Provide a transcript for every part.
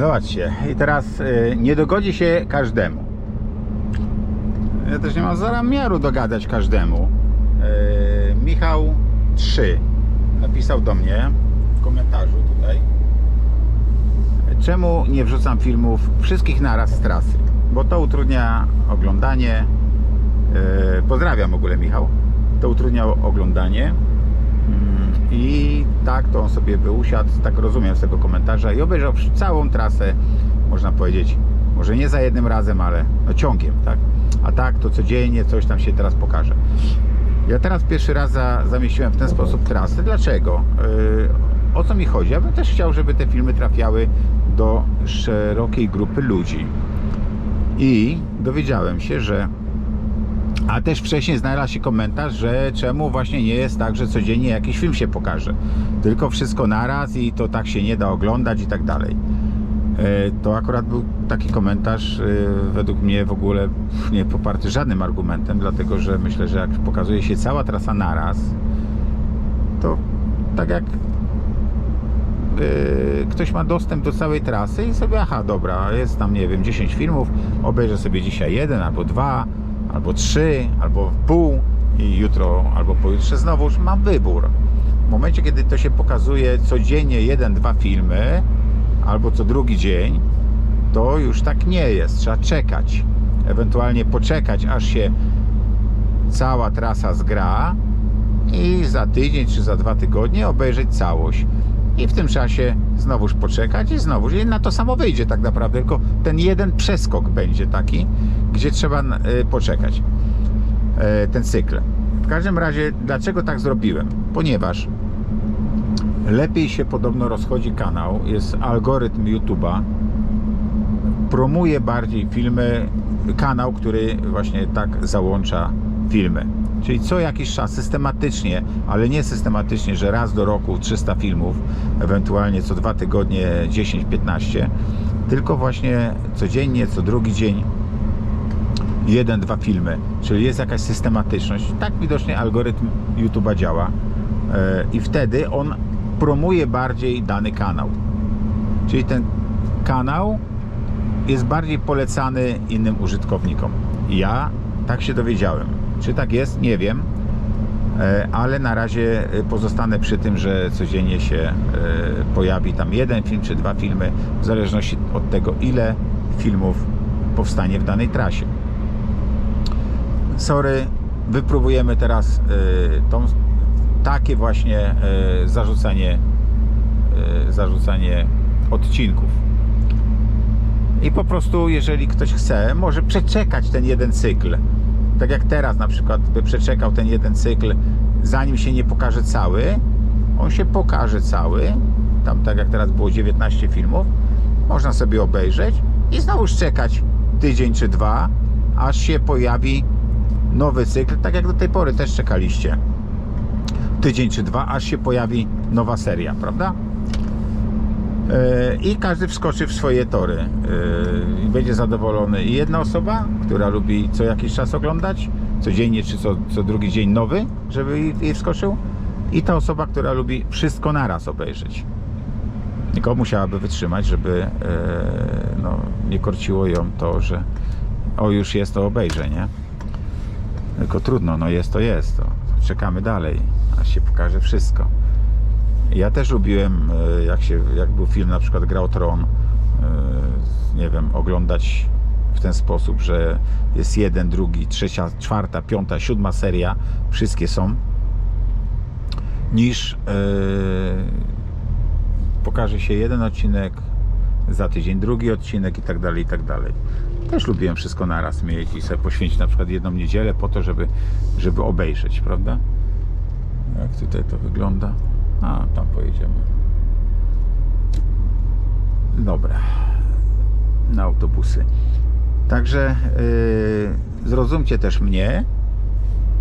Zobaczcie, i teraz y, nie dogodzi się każdemu. Ja też nie mam zamiaru dogadać każdemu. Y, Michał 3 napisał do mnie w komentarzu tutaj. Czemu nie wrzucam filmów wszystkich naraz z trasy? Bo to utrudnia oglądanie. Y, Pozdrawiam w ogóle Michał. To utrudnia oglądanie. I tak to on sobie by usiadł, tak rozumiem z tego komentarza i obejrzał całą trasę, można powiedzieć, może nie za jednym razem, ale no ciągiem, tak? A tak to codziennie coś tam się teraz pokaże. Ja teraz pierwszy raz za, zamieściłem w ten sposób trasę. Dlaczego? Yy, o co mi chodzi? Ja bym też chciał, żeby te filmy trafiały do szerokiej grupy ludzi. I dowiedziałem się, że a też wcześniej znalazł się komentarz, że czemu właśnie nie jest tak, że codziennie jakiś film się pokaże. Tylko wszystko naraz i to tak się nie da oglądać i tak dalej. E, To akurat był taki komentarz e, według mnie w ogóle nie poparty żadnym argumentem, dlatego że myślę, że jak pokazuje się cała trasa naraz, to tak jak e, ktoś ma dostęp do całej trasy i sobie, aha, dobra, jest tam, nie wiem, 10 filmów, obejrzę sobie dzisiaj jeden albo dwa, albo trzy, albo pół i jutro, albo pojutrze znowuż mam wybór. W momencie, kiedy to się pokazuje codziennie jeden, dwa filmy, albo co drugi dzień, to już tak nie jest. Trzeba czekać. Ewentualnie poczekać, aż się cała trasa zgra i za tydzień czy za dwa tygodnie obejrzeć całość. I w tym czasie znowuż poczekać i znowuż. I na to samo wyjdzie tak naprawdę, tylko ten jeden przeskok będzie taki, gdzie trzeba y, poczekać. E, Ten cykl. W każdym razie, dlaczego tak zrobiłem? Ponieważ lepiej się podobno rozchodzi kanał, jest algorytm YouTube'a, promuje bardziej filmy, kanał, który właśnie tak załącza filmy. Czyli co jakiś czas systematycznie, ale nie systematycznie, że raz do roku 300 filmów, ewentualnie co dwa tygodnie 10-15, tylko właśnie codziennie, co drugi dzień jeden, dwa filmy, czyli jest jakaś systematyczność. Tak widocznie algorytm YouTube'a działa E, i wtedy on promuje bardziej dany kanał. Czyli ten kanał jest bardziej polecany innym użytkownikom. Ja tak się dowiedziałem. Czy tak jest? Nie wiem. E, Ale na razie e, pozostanę przy tym, że codziennie się e, pojawi tam jeden film czy dwa filmy, w zależności od tego, ile filmów powstanie w danej trasie. Sorry, wypróbujemy teraz tą, takie właśnie zarzucanie, zarzucanie odcinków. I po prostu, jeżeli ktoś chce, może przeczekać ten jeden cykl. Tak jak teraz na przykład by przeczekał ten jeden cykl, zanim się nie pokaże cały, on się pokaże cały. Tam tak jak teraz było 19 filmów, można sobie obejrzeć i znowu czekać tydzień czy dwa, aż się pojawi nowy cykl, tak jak do tej pory też czekaliście. Tydzień czy dwa, aż się pojawi nowa seria, prawda? E, i każdy wskoczy w swoje tory e, i będzie zadowolony. I jedna osoba, która lubi co jakiś czas oglądać, codziennie czy co, co drugi dzień nowy, żeby jej- wskoczył, i ta osoba, która lubi wszystko naraz obejrzeć. Tylko musiałaby wytrzymać, żeby e, no, nie korciło ją to, że o już jest to obejrzę, nie? Tylko trudno, no jest to jest. To. Czekamy dalej, aż się pokaże wszystko. Ja też lubiłem, e, jak, się, jak był film na przykład Grał Tron, e, nie wiem, oglądać w ten sposób, że jest jeden, drugi, trzecia, czwarta, piąta, siódma seria, wszystkie są, niż e, pokaże się jeden odcinek, za tydzień drugi odcinek i tak dalej, i tak dalej. Też lubiłem wszystko naraz mieć i sobie poświęcić na przykład jedną niedzielę po to, żeby, żeby obejrzeć, prawda? Jak tutaj to wygląda? A, tam pojedziemy. Dobra. Na autobusy. Także yy, zrozumcie też mnie.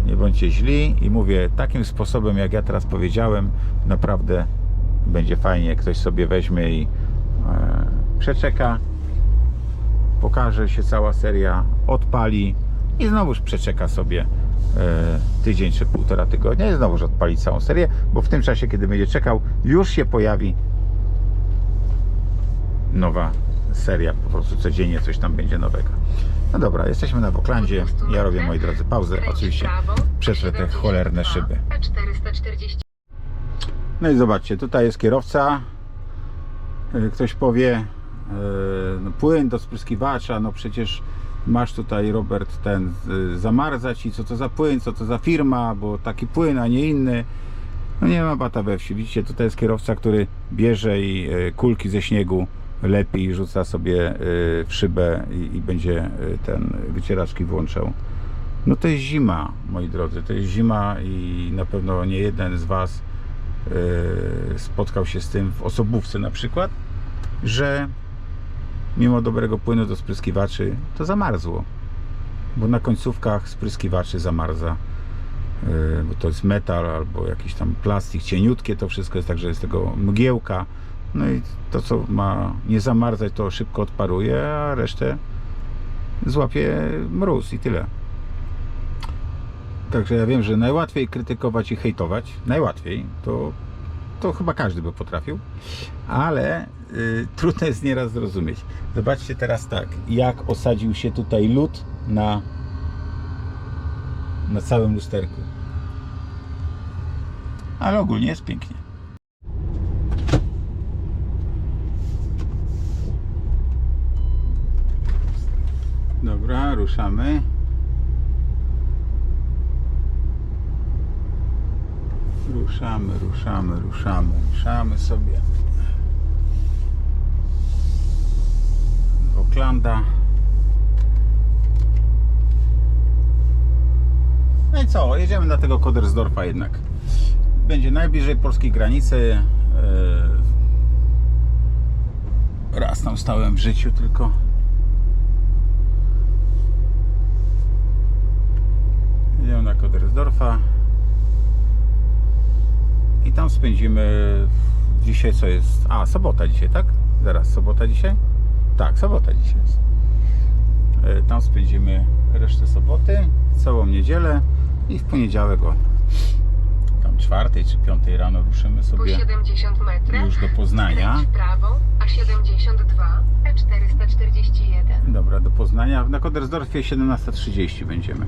Nie bądźcie źli i mówię takim sposobem, jak ja teraz powiedziałem, naprawdę będzie fajnie. Ktoś sobie weźmie i e, przeczeka, pokaże się cała seria, odpali i znowuż przeczeka sobie tydzień czy półtora tygodnia i znowuż odpali całą serię, bo w tym czasie, kiedy będzie czekał, już się pojawi nowa seria, po prostu codziennie coś tam będzie nowego. No dobra, jesteśmy na Woklandzie. Ja robię, moi drodzy, pauzę. Oczywiście przetrę te cholerne szyby. 440 No i zobaczcie, tutaj jest kierowca. Yy, Ktoś powie, yy, no, płyn do spryskiwacza, no przecież masz tutaj, Robert, ten zamarzać i co to za płyn, co to za firma, bo taki płyn, a nie inny. No nie ma bata we wsi. Widzicie, tutaj jest kierowca, który bierze i yy, kulki ze śniegu lepi i rzuca sobie yy, w szybę i, i będzie yy, ten wycieraczki włączał. No to jest zima, moi drodzy, to jest zima i na pewno nie jeden z Was spotkał się z tym w osobówce na przykład, że mimo dobrego płynu do spryskiwaczy to zamarzło, bo na końcówkach spryskiwaczy zamarza, yy, bo to jest metal albo jakiś tam plastik, cieniutkie to wszystko jest, także jest tego mgiełka, no i to co ma nie zamarzać to szybko odparuje, a resztę złapie mróz i tyle. Także ja wiem, że najłatwiej krytykować i hejtować, najłatwiej, to, to chyba każdy by potrafił, ale y, trudno jest nieraz zrozumieć. Zobaczcie teraz tak, jak osadził się tutaj lód na, na całym lusterku. Ale ogólnie jest pięknie. Dobra, ruszamy. Ruszamy, ruszamy, ruszamy, ruszamy sobie. Oklanda. No i co? Jedziemy na tego Kodersdorfa jednak. Będzie najbliżej polskiej granicy. Eee, Raz tam stałem w życiu tylko. Jedziemy na Kodersdorfa. I tam spędzimy dzisiaj co jest? A, sobota dzisiaj, tak? Zaraz, sobota dzisiaj? Tak, sobota dzisiaj jest. E, Tam spędzimy resztę soboty, całą niedzielę i w poniedziałek o tam czwartej czy piątej rano ruszymy sobie 70 metrów. już do Poznania. Prawo, a 72 E441. Dobra, do Poznania. Na Kodersdorfie 17.30 będziemy.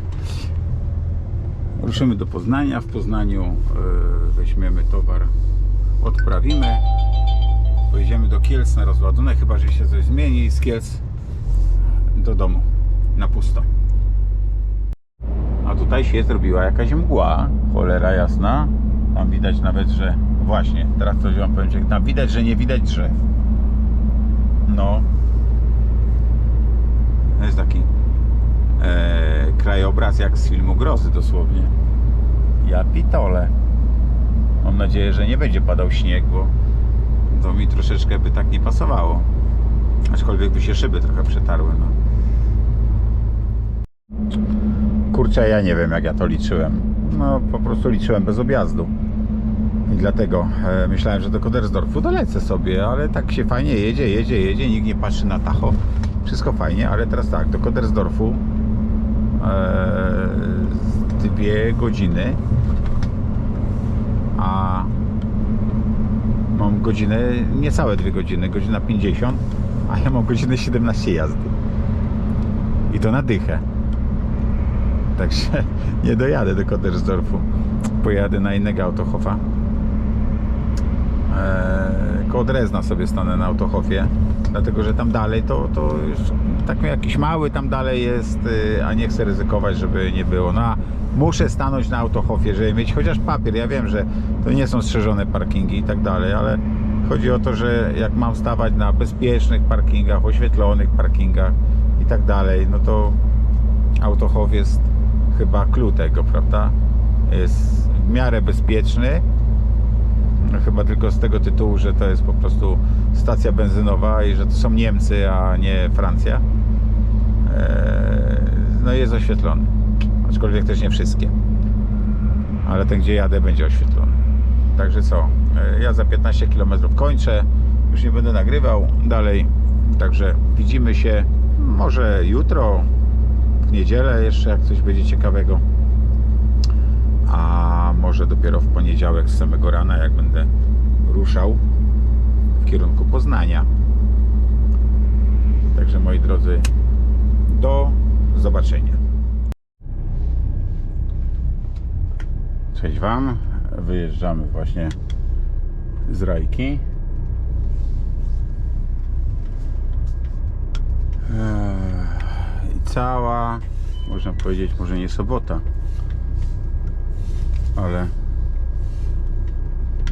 Ruszymy do Poznania. W Poznaniu e, weźmiemy towar, odprawimy. Pojedziemy do Kielc na rozładunek, chyba że się coś zmieni. Z Kielc do domu na pusto. A tutaj się zrobiła jakaś mgła, cholera jasna. Tam widać nawet, że właśnie, teraz to wam powiem, że tam widać, że nie widać drzew. No, jest taki krajobraz jak z filmu Grozy dosłownie. Ja pitole. Mam nadzieję, że nie będzie padał śnieg, bo to mi troszeczkę by tak nie pasowało. Aczkolwiek by się szyby trochę przetarły. No. Kurczę, ja nie wiem jak ja to liczyłem. No po prostu liczyłem bez objazdu. I dlatego e, myślałem, że do Kodersdorfu dolecę sobie, ale tak się fajnie jedzie, jedzie, jedzie, nikt nie patrzy na tacho. Wszystko fajnie, ale teraz tak, do Kodersdorfu dwie godziny, a mam godzinę, niecałe dwie godziny, godzina 50, a ja mam godzinę 17 jazdy. I to na dychę. Także nie dojadę do Kodersdorfu. Pojadę na innego autohofa. Eee, koło sobie stanę na autohofie, dlatego że tam dalej to, to już tak jakiś mały tam dalej jest, y, a nie chcę ryzykować, żeby nie było. No, a muszę stanąć na autohofie, żeby mieć chociaż papier. Ja wiem, że to nie są strzeżone parkingi i tak dalej, ale chodzi o to, że jak mam stawać na bezpiecznych parkingach, oświetlonych parkingach i tak dalej, no to autochow jest chyba clue tego, prawda? Jest w miarę bezpieczny. Chyba tylko z tego tytułu, że to jest po prostu stacja benzynowa i że to są Niemcy, a nie Francja. Eee, No jest oświetlony. Aczkolwiek też nie wszystkie. Ale ten, gdzie jadę, będzie oświetlony. Także co? Eee, Ja za 15 km kończę. Już nie będę nagrywał dalej. Także widzimy się może jutro, w niedzielę jeszcze, jak coś będzie ciekawego. A może dopiero w poniedziałek z samego rana, jak będę ruszał w kierunku Poznania. Także moi drodzy, do zobaczenia. Cześć Wam. Wyjeżdżamy właśnie z Rajki. Eee, I cała, można powiedzieć, może nie sobota, ale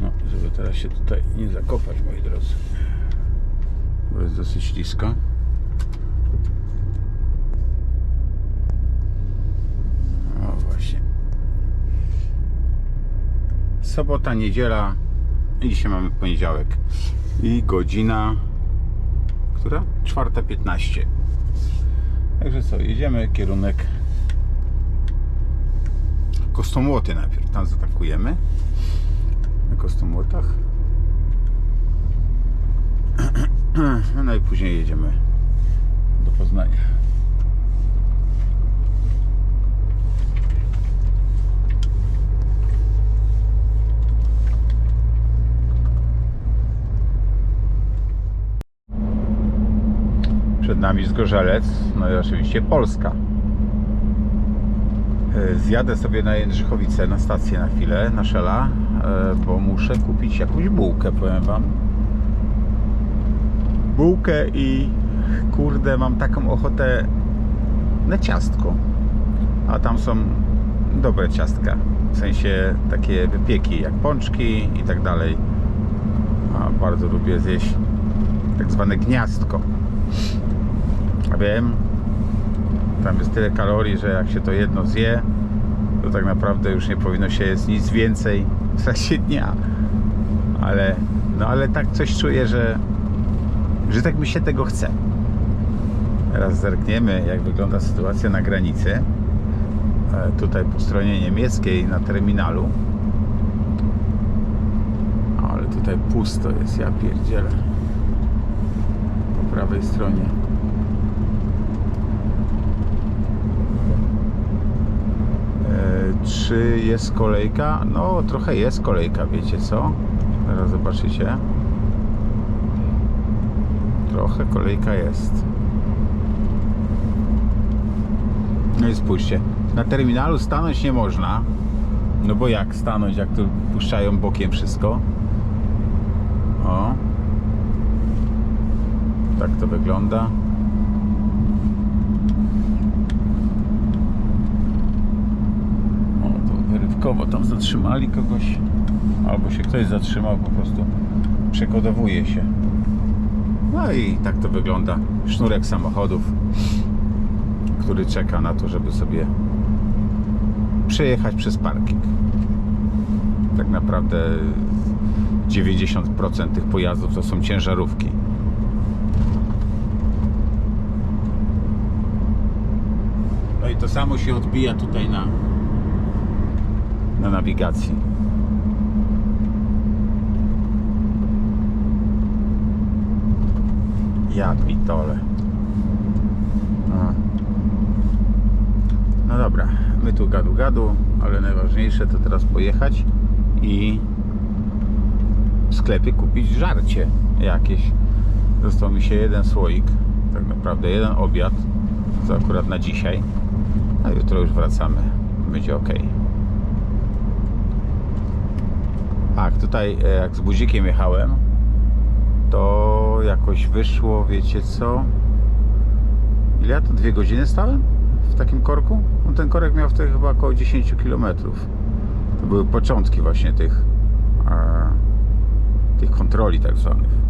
no, żeby teraz się tutaj nie zakopać, moi drodzy, bo jest dosyć ślisko. O właśnie. Sobota, niedziela i dzisiaj mamy poniedziałek. I godzina, która? 4.15. Także co, jedziemy kierunek Kostomłoty najpierw. Tam zaatakujemy. Na Kostomłotach. No i później jedziemy do Poznania. Przed nami Zgorzelec, no i oczywiście Polska. Zjadę sobie na Jędrzychowice na stację na chwilę, na Szela, e, bo muszę kupić jakąś bułkę, powiem Wam. Bułkę i kurde, mam taką ochotę na ciastko. A tam są dobre ciastka, w sensie takie wypieki jak pączki i tak dalej. A bardzo lubię zjeść tak zwane gniazdko. A wiem, tam jest tyle kalorii, że jak się to jedno zje, to tak naprawdę już nie powinno się jeść nic więcej w trakcie dnia. Ale, no ale tak coś czuję, że, że tak mi się tego chce. Teraz zerkniemy, jak wygląda sytuacja na granicy. E, Tutaj po stronie niemieckiej na terminalu. Ale tutaj pusto jest, ja pierdzielę. Po prawej stronie. E, Czy jest kolejka? No, trochę jest kolejka, wiecie co? Zaraz zobaczycie. Trochę kolejka jest. No i spójrzcie, na terminalu stanąć nie można. No bo jak stanąć, jak tu puszczają bokiem wszystko? O. Tak to wygląda. O, wyrywkowo tam zatrzymali kogoś. Albo się ktoś zatrzymał, po prostu przekodowuje się. No i tak to wygląda. Sznurek samochodów, który czeka na to, żeby sobie przejechać przez parking. Tak naprawdę 90% tych pojazdów to są ciężarówki. No i to samo się odbija tutaj na, na nawigacji. Ja pitole. No. no dobra, my tu gadu gadu, ale najważniejsze to teraz pojechać i w sklepie kupić żarcie jakieś. Został mi się jeden słoik, tak naprawdę jeden obiad, co akurat na dzisiaj, a jutro już wracamy, będzie ok. Tak, tutaj e, jak z buzikiem jechałem, to jakoś wyszło, wiecie co? Ile ja to dwie godziny stałem w takim korku? No ten korek miał wtedy chyba około 10 km. To były początki właśnie tych e, tych kontroli tak zwanych.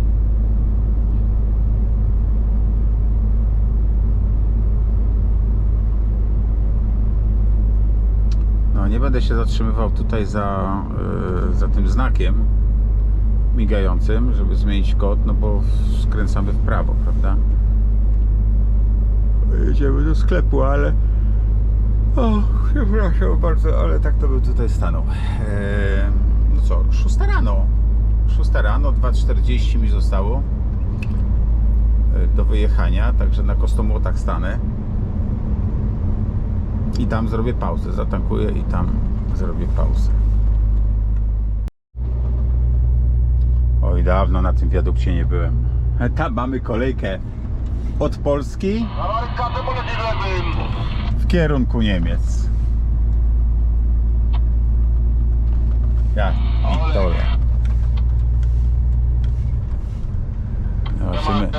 No nie będę się zatrzymywał tutaj za, e, za tym znakiem migającym, żeby zmienić kod, no bo skręcamy w prawo, prawda? Jedziemy do sklepu, ale o, przepraszam bardzo, ale tak to bym tutaj stanął. Eee, no co, 6 rano. 6 rano, 2.40 mi zostało e, do wyjechania, także na Kostomłotach stanę i tam zrobię pauzę, zatankuję i tam zrobię pauzę. Oj, dawno na tym wiadukcie nie byłem. Tam mamy kolejkę od Polski w kierunku Niemiec. Ja pitole. Zobaczymy,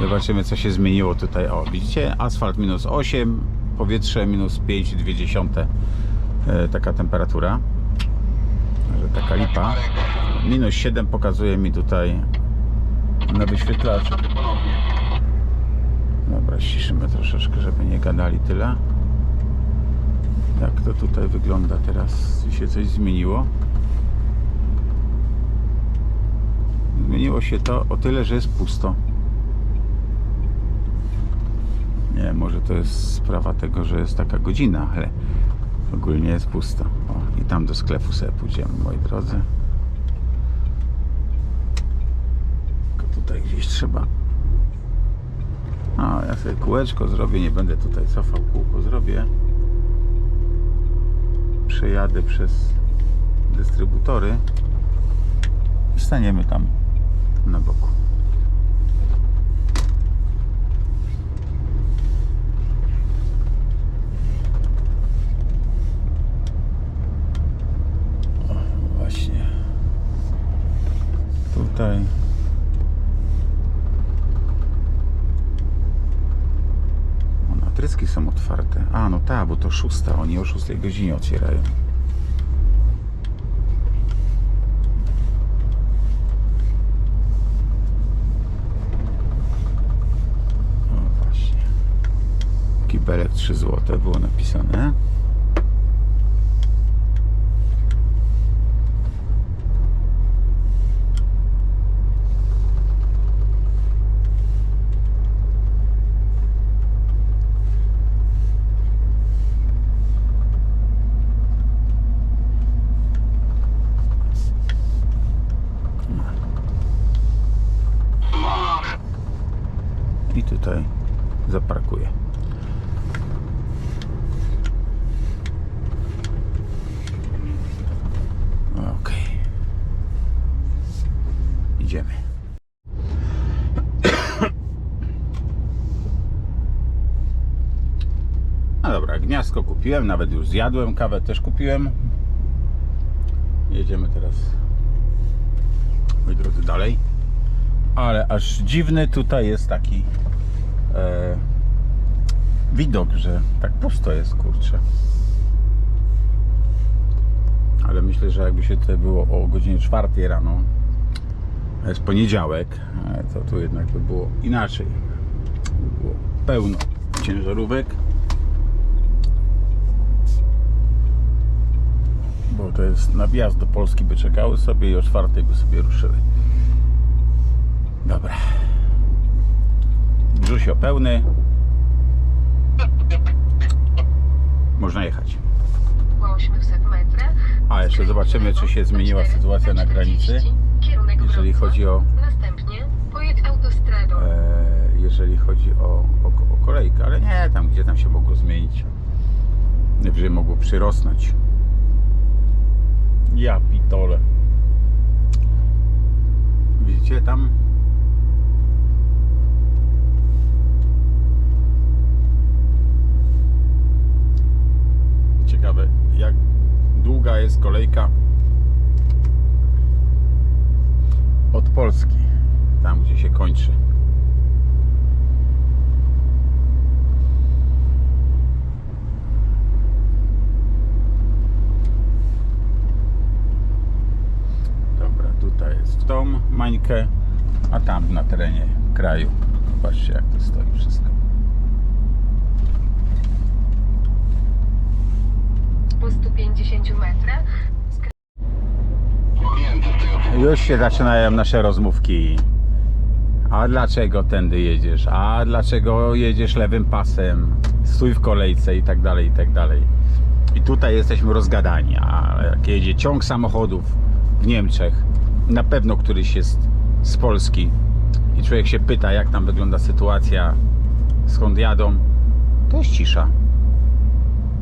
zobaczymy co się zmieniło tutaj. O, widzicie? Asfalt minus 8, powietrze minus 5,2. E, taka temperatura. Że taka lipa. Minus 7 pokazuje mi tutaj na wyświetlaczu. Dobra, ściszymy troszeczkę, żeby nie gadali tyle. Jak to tutaj wygląda teraz? Się coś zmieniło? Zmieniło się to o tyle, że jest pusto. Nie, może to jest sprawa tego, że jest taka godzina, ale ogólnie jest pusto. O, i tam do sklepu sobie pójdziemy, moi drodzy. Tylko tutaj gdzieś trzeba. A, ja sobie kółeczko zrobię, nie będę tutaj cofał, kółko zrobię. Przejadę przez dystrybutory i staniemy tam na boku. O, właśnie. Tutaj. O, natryski są otwarte. A, no tak, bo to szósta. Oni o szóstej godzinie otwierają. O, właśnie. Kibelek 3 zł było napisane. I tutaj zaparkuję. Okej. Idziemy. No dobra, gniazdko kupiłem, nawet już zjadłem, kawę też kupiłem. Jedziemy teraz, moi drodzy, dalej. Ale aż dziwny tutaj jest taki e, widok, że tak pusto jest, kurczę. Ale myślę, że jakby się tutaj było o godzinie 4 rano, jest poniedziałek, e, to tu jednak by było inaczej. By było pełno ciężarówek. Bo to jest na wjazd do Polski by czekały sobie i o 4 by sobie ruszyły. Dobra. Brzusio pełny. Można jechać. Po 800 metrach. A, jeszcze zobaczymy, czy się zmieniła sytuacja na granicy, jeżeli chodzi o, e, jeżeli chodzi o, o, o kolejkę, ale nie, tam gdzie tam się mogło zmienić. Najwyżej mogło przyrosnąć. Ja pitole. Widzicie tam? Ciekawe, jak długa jest kolejka od Polski, tam gdzie się kończy. Dobra, tutaj jest w tą mańkę, a tam na terenie kraju. Zobaczcie jak to stoi wszystko. Po 150 metrach. Już się zaczynają nasze rozmówki. A dlaczego tędy jedziesz? A dlaczego jedziesz lewym pasem? Stój w kolejce i tak dalej, i tak dalej. I tutaj jesteśmy rozgadani. A jak jedzie ciąg samochodów w Niemczech, na pewno któryś jest z Polski i człowiek się pyta, jak tam wygląda sytuacja, skąd jadą, to jest cisza.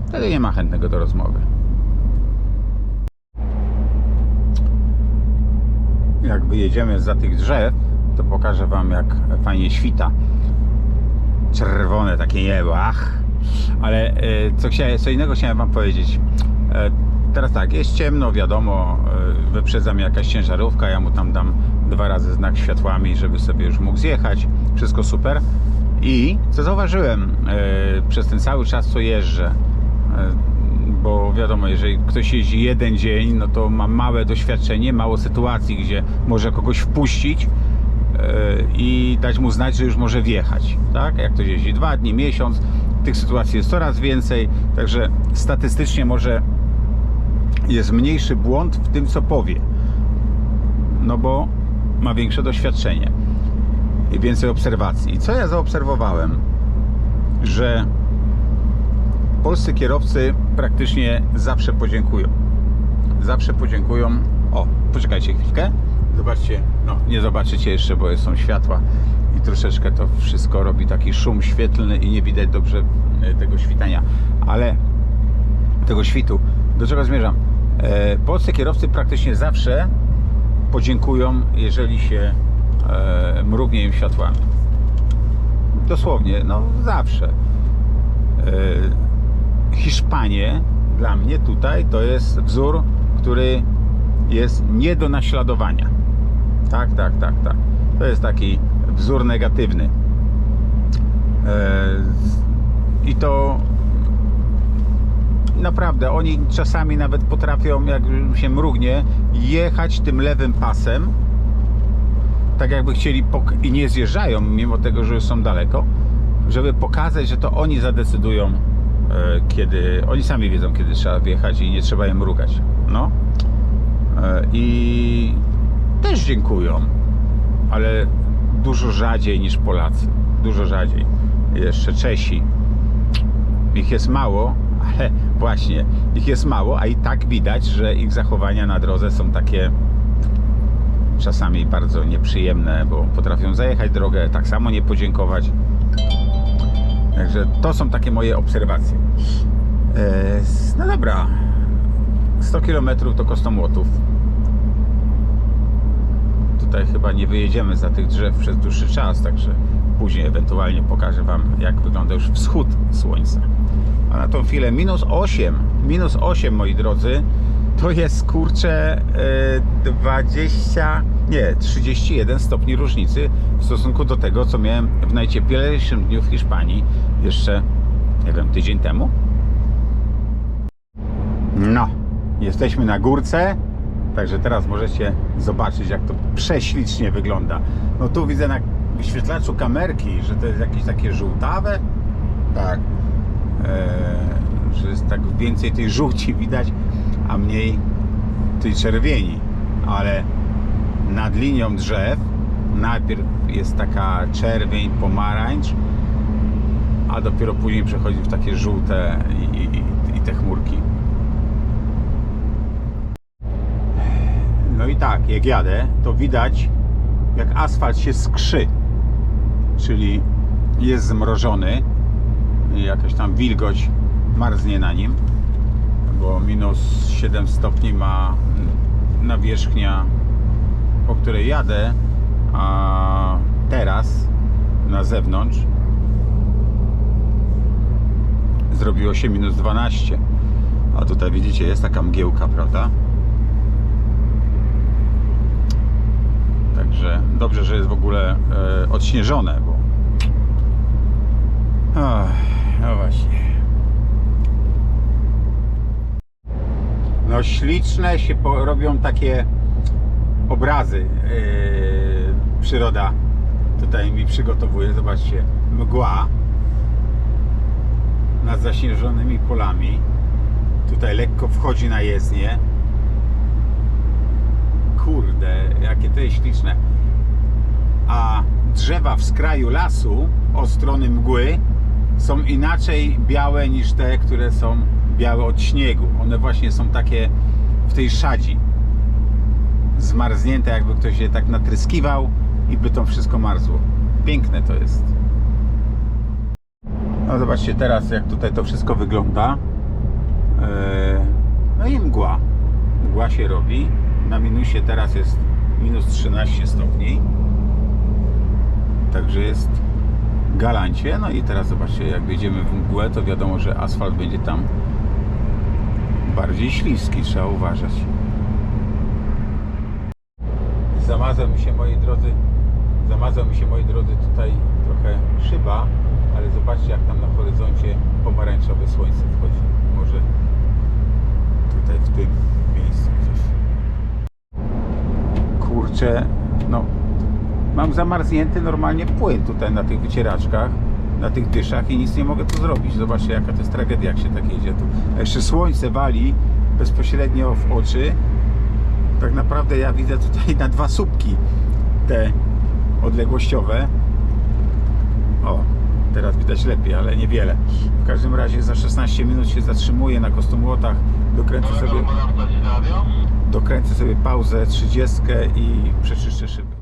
Wtedy nie ma chętnego do rozmowy. jak wyjedziemy za tych drzew, to pokażę Wam jak fajnie świta. czerwone takie niebo, ach. Ale e, co, chciałem, co innego chciałem wam powiedzieć. E, teraz tak, jest ciemno, wiadomo, e, wyprzedza mnie jakaś ciężarówka, ja mu tam dam dwa razy znak światłami, żeby sobie już mógł zjechać. Wszystko super. I co zauważyłem e, przez ten cały czas, co jeżdżę, e, bo wiadomo, jeżeli ktoś jeździ jeden dzień, no to ma małe doświadczenie, mało sytuacji, gdzie może kogoś wpuścić e, i dać mu znać, że już może wjechać. Tak? Jak ktoś jeździ dwa dni, miesiąc, tych sytuacji jest coraz więcej, także statystycznie może jest mniejszy błąd w tym, co powie. No bo ma większe doświadczenie i więcej obserwacji. I co ja zaobserwowałem? Że polscy kierowcy praktycznie zawsze podziękują. Zawsze podziękują. O, poczekajcie chwilkę. Zobaczcie, no nie zobaczycie jeszcze, bo są światła i troszeczkę to wszystko robi taki szum świetlny i nie widać dobrze e, tego świtania, ale tego świtu. Do czego zmierzam? E, polscy kierowcy praktycznie zawsze podziękują, jeżeli się e, mrugnie im światłami. Dosłownie, no zawsze. E, Hiszpanie dla mnie tutaj to jest wzór, który jest nie do naśladowania. Tak, tak, tak, tak. To jest taki wzór negatywny. E, I to naprawdę oni czasami nawet potrafią, jak się mrugnie, jechać tym lewym pasem, tak jakby chcieli i nie zjeżdżają, mimo tego, że już są daleko, żeby pokazać, że to oni zadecydują, e, kiedy oni sami wiedzą, kiedy trzeba wjechać i nie trzeba im mrugać. No. E, I też dziękują, ale dużo rzadziej niż Polacy. Dużo rzadziej. Jeszcze Czesi. Ich jest mało, ale właśnie, ich jest mało, a i tak widać, że ich zachowania na drodze są takie czasami bardzo nieprzyjemne, bo potrafią zajechać drogę, tak samo nie podziękować. Także to są takie moje obserwacje. E, No dobra, 100 km to Kostomłotów. Tutaj chyba nie wyjedziemy za tych drzew przez dłuższy czas, także później ewentualnie pokażę Wam, jak wygląda już wschód słońca. A na tą chwilę minus 8, minus 8 moi drodzy, to jest kurczę e, 20, nie, 31 stopni różnicy w stosunku do tego, co miałem w najcieplejszym dniu w Hiszpanii jeszcze, nie wiem, tydzień temu. No, jesteśmy na górce, także teraz możecie zobaczyć, jak to prześlicznie wygląda. No tu widzę na wyświetlaczu kamerki, że to jest jakieś takie żółtawe. Tak. Eee, że jest tak więcej tej żółci widać, a mniej tej czerwieni. Ale nad linią drzew najpierw jest taka czerwień, pomarańcz, a dopiero później przechodzi w takie żółte i, i, i te chmurki. No i tak, jak jadę, to widać jak asfalt się skrzy. Czyli jest zmrożony, jakaś tam wilgoć marznie na nim, bo minus 7 stopni ma nawierzchnia, po której jadę, a teraz na zewnątrz zrobiło się minus 12. A tutaj widzicie, jest taka mgiełka, prawda? Także dobrze, że jest w ogóle e, odśnieżone, bo. Ach, no właśnie. No śliczne się robią takie obrazy. Yy, przyroda tutaj mi przygotowuje. Zobaczcie, mgła nad zaśnieżonymi polami. Tutaj lekko wchodzi na jezdnię. Kurde, jakie to jest śliczne. A drzewa w skraju lasu od strony mgły są inaczej białe niż te, które są białe od śniegu. One właśnie są takie w tej szadzi. Zmarznięte, jakby ktoś je tak natryskiwał i by to wszystko marzło. Piękne to jest. No zobaczcie teraz, jak tutaj to wszystko wygląda. Eee, No i mgła. Mgła się robi. Na minusie teraz jest minus 13 stopni. Także jest galancie. No i teraz zobaczcie, jak wjedziemy w mgłę, to wiadomo, że asfalt będzie tam bardziej śliski, trzeba uważać. Zamazał mi się, moi drodzy, zamazał mi się, moi drodzy, tutaj trochę szyba, ale zobaczcie, jak tam na horyzoncie pomarańczowe słońce wchodzi. Może tutaj w tym miejscu gdzieś. Kurczę, no mam zamarznięty normalnie płyn tutaj na tych wycieraczkach, na tych dyszach i nic nie mogę tu zrobić. Zobaczcie jaka to jest tragedia, jak się tak jedzie tu. A jeszcze słońce wali bezpośrednio w oczy. Tak naprawdę ja widzę tutaj na dwa słupki te odległościowe. O, teraz widać lepiej, ale niewiele. W każdym razie za 16 minut się zatrzymuję na Kostumłotach, dokręcę sobie, dokręcę sobie pauzę 30 i przeczyszczę szyby.